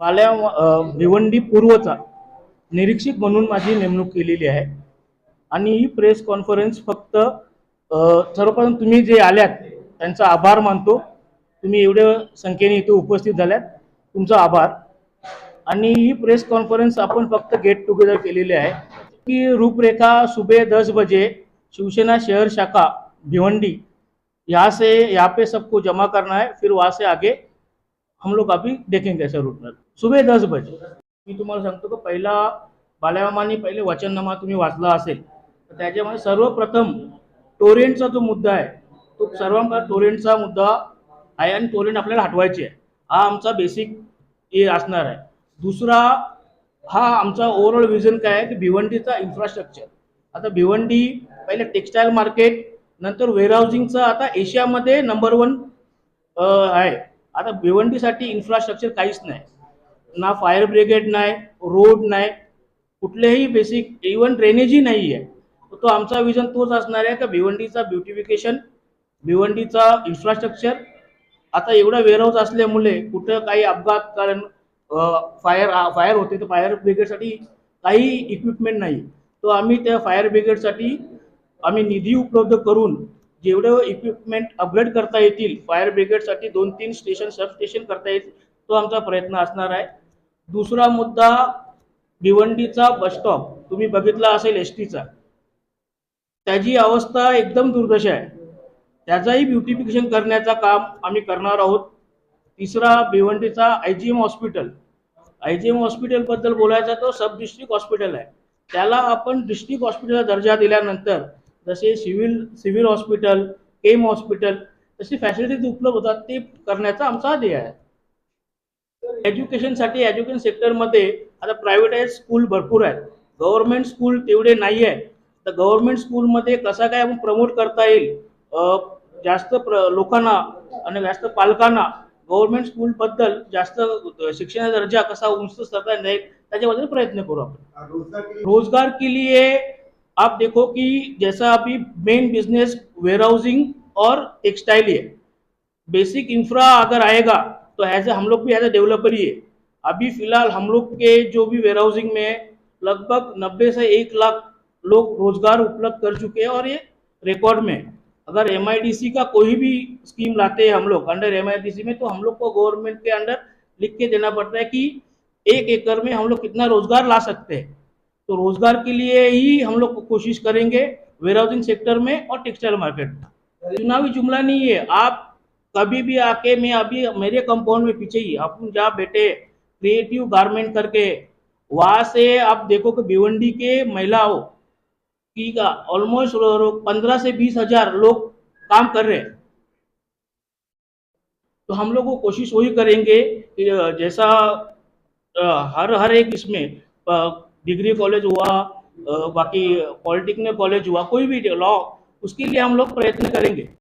बाल्या भिवंडी पूर्वचा निरीक्षक म्हणून माझी नेमणूक केलेली आहे. आणि ही प्रेस कॉन्फरन्स फक्त सर्वप्रथम तुम्ही जे आल्यात त्यांचा आभार मानतो. तुम्ही एवढ्या संख्येने इथे उपस्थित झाल्यात. तुमचा आभार. आणि ही प्रेस कॉन्फरन्स आपण फक्त गेट टुगेदर केलेली आहे. की रूपरेखा सुबह दस बजे शिवसेना शहर शाखा भिवंडी यहाँ से यहाँ पे सबको जमा करना है फिर वहाँ से आगे हम लोग अभी देखेंगे ऐसा रूट सुबह दस बजे। मी तुम्हाला सांगतो की पहिला बाल्यामामाने पहिले वचननामा तुम्ही वाचला असेल तर त्याच्यामध्ये सर्वप्रथम टोरेंटचा जो मुद्दा आहे तो सर्व टोरेंटचा मुद्दा आहे आणि टोरेंट आपल्याला हटवायची आहे. हा आमचा बेसिक हे असणार आहे. दुसरा हा आमचा ओव्हरऑल विजन काय आहे की भिवंडीचा इन्फ्रास्ट्रक्चर आता भिवंडी पहिले टेक्स्टाईल मार्केट नंतर वेअरहाऊसिंगचं आता एशियामध्ये नंबर वन आहे. आता भिवंडीसाठी इन्फ्रास्ट्रक्चर काहीच नाही. ना फायर ब्रिगेड नाही रोड नाही कुठलेही बेसिक इवन ड्रेनेजही नाही आहे तो आमचा विजन तोच असणार आहे. का भिवंडीचा ब्युटिफिकेशन भिवंडीचा इन्फ्रास्ट्रक्चर आता एवढा वेअरहाऊस असल्यामुळे कुठं काही अपघात कारण फायर फायर होते तर फायर ब्रिगेडसाठी काही इक्विपमेंट नाही. तो आम्ही त्या फायर ब्रिगेडसाठी आम्ही निधी उपलब्ध करून जेवढं इक्विपमेंट अपग्रेड करता येतील फायर ब्रिगेडसाठी दोन तीन स्टेशन सब स्टेशन करता येईल तो आमचा प्रयत्न असणार आहे. दुसरा मुद्दा भिवंडीचा बसस्टॉप तुम्ही बघितला असेल एस टीचा त्याची अवस्था एकदम दुर्दशा आहे. त्याचाही ब्युटिफिकेशन करण्याचा काम आम्ही करणार आहोत. तिसरा भिवंडीचा I G M hospital I G M हॉस्पिटलबद्दल बोलायचा तो सब डिस्ट्रिक्ट हॉस्पिटल आहे. त्याला आपण डिस्ट्रिक्ट हॉस्पिटलचा दर्जा दिल्यानंतर जसे civil civil hospital KEM hospital तशी फॅसिलिटीज उपलब्ध होतात ते करण्याचा आमचा ध्येय आहे. एज्युकेशनसाठी एज्युकेशन सेक्टरमध्ये आता प्रायव्हेटाईज स्कूल भरपूर आहेत. गव्हर्नमेंट स्कूल तेवढे नाही आहे तर गव्हर्नमेंट स्कूलमध्ये कसा काय आपण प्रमोट करता येईल? जास्त प्र लोकांना आणि जास्त पालकांना गव्हर्नमेंट स्कूलबद्दल जास्त शिक्षणाचा दर्जा कसा उंच करता येईल त्याच्याबद्दल प्रयत्न करू आपण. रोजगार के लिए आप देखो कि जैसा अभी मेन बिज़नेस वेयरहाउसिंग और टेक्सटाइल है। बेसिक इंफ्रा अगर आएगा तो एज ए हम लोग भी एज ए डेवलपर ही है। अभी फ़िलहाल हम लोग के जो भी वेयरहाउसिंग में है, लगभग 90 से एक लाख लोग रोज़गार उपलब्ध कर चुके हैं और ये रिकॉर्ड में। अगर एमआईडीसी का कोई भी स्कीम लाते हैं हम लोग अंडर एमआईडीसी में तो हम लोग को गवर्नमेंट के अंडर लिख के देना पड़ता है कि एक एकड़ में हम लोग कितना रोज़गार ला सकते हैं। तो रोज़गार के लिए ही हम लोग कोशिश करेंगे वेयरहाउसिंग सेक्टर में और टेक्सटाइल मार्केट चुनावी जुमला नहीं है। आप कभी भी आके, मैं अभी मेरे कंपाउंड में पीछे ही अपन जहाँ बैठे क्रिएटिव गारमेंट करके, वहाँ से आप देखो कि भिवंडी के महिलाओं की का ऑलमोस्ट पंद्रह से बीस हज़ार लोग काम कर रहे हैं। तो हम लोग कोशिश वही करेंगे कि जैसा हर हर एक इसमें डिग्री कॉलेज हुआ बाकी पॉलिटेक्निक कॉलेज हुआ कोई भी लॉ उसके लिए हम लोग प्रयत्न करेंगे।